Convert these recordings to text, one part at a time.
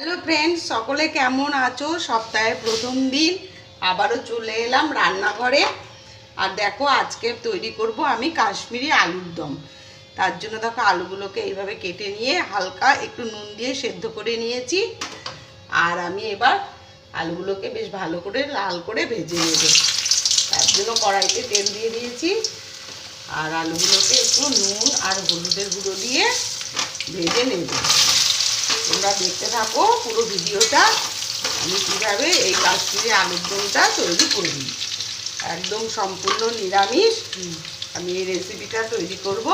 Hello friends সকলে কেমন আছো? সপ্তাহের প্রথম দিন, আবারও চলে এলাম রান্নাঘরে। আর দেখো, আজকে তৈরি করব আমি কাশ্মীরি আলুর দম। তার জন্য দেখো, আলুগুলোকে এইভাবে কেটে নিয়ে হালকা একটু নুন দিয়ে সেদ্ধ করে নিয়েছি। আর আমি এবার আলুগুলোকে বেশ ভালো করে লাল করে ভেজে নেব। তার জন্য কড়াইতে তেল দিয়ে দিয়েছি। আর আলুগুলোকে একটু নুন আর হলুদের গুঁড়ো দিয়ে ভেজে নেব। তোমরা দেখতে থাকো পুরো ভিডিওটা। আমি কীভাবে এই কাশ্মীরি আলুর দমটা তৈরি করি একদম সম্পূর্ণ নিরামিষ। আমি এই রেসিপিটা তৈরি করব।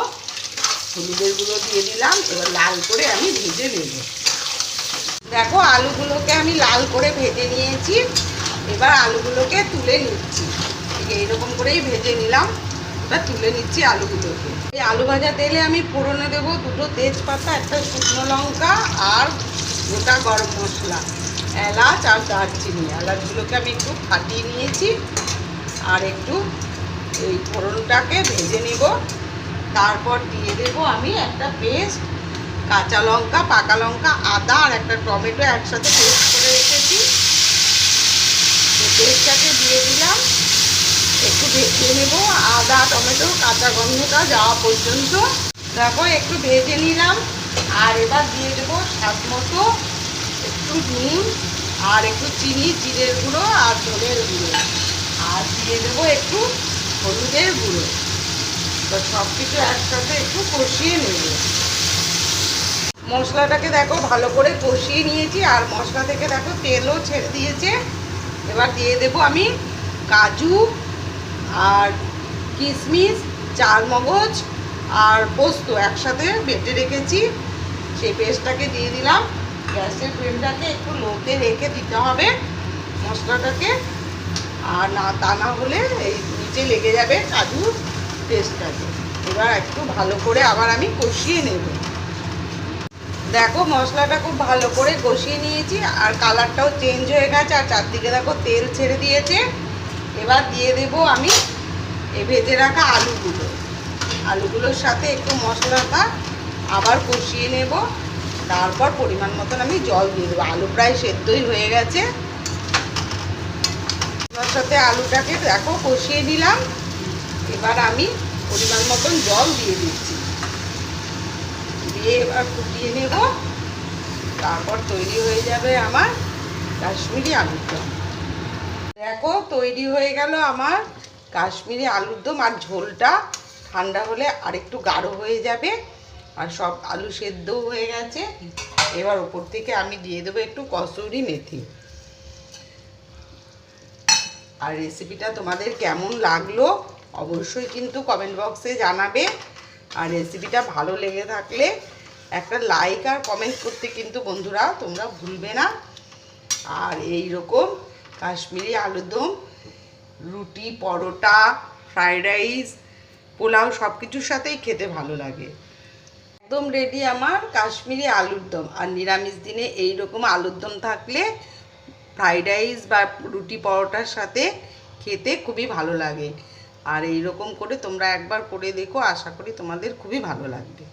হলুদের দিয়ে দিলাম, এবার লাল করে আমি ভেজে নেব। দেখো, আলুগুলোকে আমি লাল করে ভেজে নিয়েছি। এবার আলুগুলোকে তুলে নিচ্ছি। ঠিক এইরকম করেই ভেজে নিলাম। এবার তুলে নিচ্ছি আলুগুলোকে। এই আলু ভাজা তেলে আমি ফোড়নে দেবো দুটো তেজপাতা, একটা শুকনো লঙ্কা আর গোটা গরম মশলা, এলাচ আর দারচিনি। এলাচগুলোকে আমি একটু ফাটিয়ে নিয়েছি আর একটু এই ফোড়নটাকে ভেজে নেব। তারপর দিয়ে দেবো আমি একটা পেস্ট, কাঁচা লঙ্কা, পাকা লঙ্কা, আদা আর একটা টমেটো একসাথে পেস্ট করে রেখেছি তো পেস্টটাকে দিয়ে দিলাম একটু ভেজে নেব। আদা, টমেটো, কাঁচা গন্ধটা যাওয়া পর্যন্ত। দেখো, একটু ভেজে নিলাম। আর এবার দিয়ে দেবো স্বাদ মতো একটু নুন আর একটু চিনি, জিরের গুঁড়ো আর ধনের গুঁড়ো। আর দিয়ে দেবো একটু হলুদের গুঁড়ো। তো সব কিছু একসাথে একটু কষিয়ে নেব। মশলাটাকে দেখো, ভালো করে কষিয়ে নিয়েছি। আর মশলা থেকে দেখো, তেলও ছেড়ে দিয়েছে। এবার দিয়ে দেবো আমি কাজু আর কিশমিশ চার মগজ আর পোস্ত একসাথে বেটে রেখেছি। সেই পেস্টটাকে দিয়ে দিলাম। গ্যাসের ফ্লেমটাকে একটু লোতে রেখে দিতে হবে মশলাটাকে। আর না, তা না হলে এই নিচে লেগে যাবে কাজু পেস্টটাকে। এবার একটু ভালো করে আবার আমি কষিয়ে নেব। দেখো, মশলাটা খুব ভালো করে কষিয়ে নিয়েছি আর কালারটাও চেঞ্জ হয়ে গেছে। আর চারদিকে দেখো তেল ছেড়ে দিয়েছে। এবার দিয়ে দেব আমি এ ভেজে রাখা আলুগুলো। আলুগুলোর সাথে একটু মশলাটা আবার কষিয়ে নেব। তারপর পরিমাণ মতন আমি জল দিয়ে দেবো। আলু প্রায় সেদ্ধই হয়ে গেছে। তার সাথে আলুটাকে দেখো কষিয়ে নিলাম। এবার আমি পরিমাণ মতন জল দিয়ে দিচ্ছি। দিয়ে এবার ফুটিয়ে নেব। তারপর তৈরি হয়ে যাবে আমার কাশ্মীরি দম দেখো তৈরি হয়ে গেল আমার কাশ্মীরি আলুর দম আর ঝোলটা ঠান্ডা হলে আরেকটু গাঢ় হয়ে যাবে। আর সব আলু সেদ্ধও হয়ে গেছে। এবার ওপর থেকে আমি দিয়ে দেবো একটু কসুরি মেথি। আর রেসিপিটা তোমাদের কেমন লাগল অবশ্যই কিন্তু কমেন্ট বক্সে জানাবে। আর রেসিপিটা ভালো লেগে থাকলে একটা লাইক আর কমেন্ট করতে কিন্তু বন্ধুরা তোমরা ভুলবে না। আর এই রকম কাশ্মীরি আলুদম রুটি, পরোটা ফ্রাইড রাইস পোলাও সব কিছুর সাথেই খেতে ভালো লাগে। একদম রেডি আমার কাশ্মীরি আলুর দম। আর নিরামিষ দিনে এই রকম আলুর দম থাকলে ফ্রাইড রাইস বা রুটি, পরোটার সাথে খেতে খুবই ভালো লাগে। আর এই রকম করে তোমরা একবার করে দেখো, আশা করি তোমাদের খুবই ভালো লাগবে।